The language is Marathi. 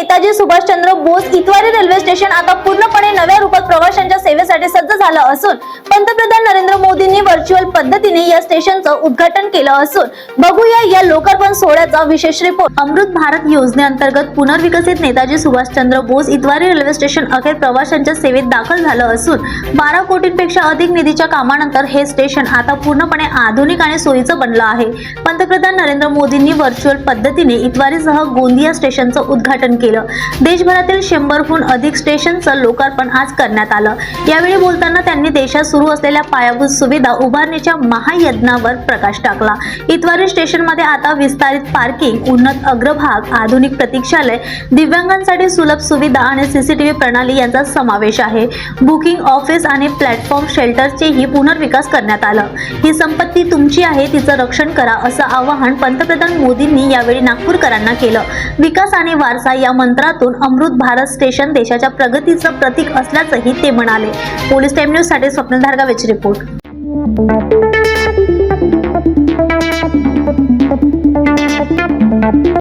नेताजी सुभाषचंद्र बोस इतवारी रेल्वे स्टेशन आता पूर्णपणे नव्या रूपात प्रवाशांच्या सेवेसाठी सज्ज झालं असून पंतप्रधान नरेंद्र मोदींनी व्हर्च्युअल पद्धतीने या स्टेशनचं उद्घाटन केलं असून बघूया या लोकार्पण सोहळ्याचा विशेष रिपोर्ट अमृत भारत योजनेअंतर्गत पुनर्विकसित नेताजी सुभाषचंद्र बोस इतवारी रेल्वे स्टेशन अखेर प्रवाशांच्या सेवेत दाखल झालं असून बारा कोटींपेक्षा अधिक निधीच्या कामानंतर हे स्टेशन आता पूर्णपणे आधुनिक आणि सोयीचं बनलं आहे. पंतप्रधान नरेंद्र मोदींनी व्हर्च्युअल पद्धतीने इतवारीसह गोंदिया स्टेशनचं उद्घाटन केलं. देशभरातील शंभरहून अधिक स्टेशनचं लोकार्पण आज करण्यात आलं. यावेळी बोलताना त्यांनी देशात सुरू असलेल्या पायाभूत सुविधा उभारणीच्या महायज्ञावर प्रकाश टाकला. इतवारी स्टेशनमध्ये आता विस्तारित पार्किंग उन्नत अग्रभाग आधुनिक प्रतीक्षालय दिव्यांगांसाठी सुलभ सुविधा आणि सीसीटीव्ही प्रणाली यांचा समावेश आहे. बुकिंग ऑफिस आणि प्लॅटफॉर्म शेल्टरचेही पुनर्विकास करण्यात आलं. ही संपत्ती तुमची आहे तिचं रक्षण करा असं आवाहन पंतप्रधान मोदींनी यावेळी नागपूरकरांना केलं. विकास आणि वारसा या मंत्रातून अमृत भारत स्टेशन देशाच्या प्रगतीचं प्रतीक असल्याचंही ते म्हणाले. पोलीस टाइम न्यूजसाठी स्वप्नधार रिपोर्ट.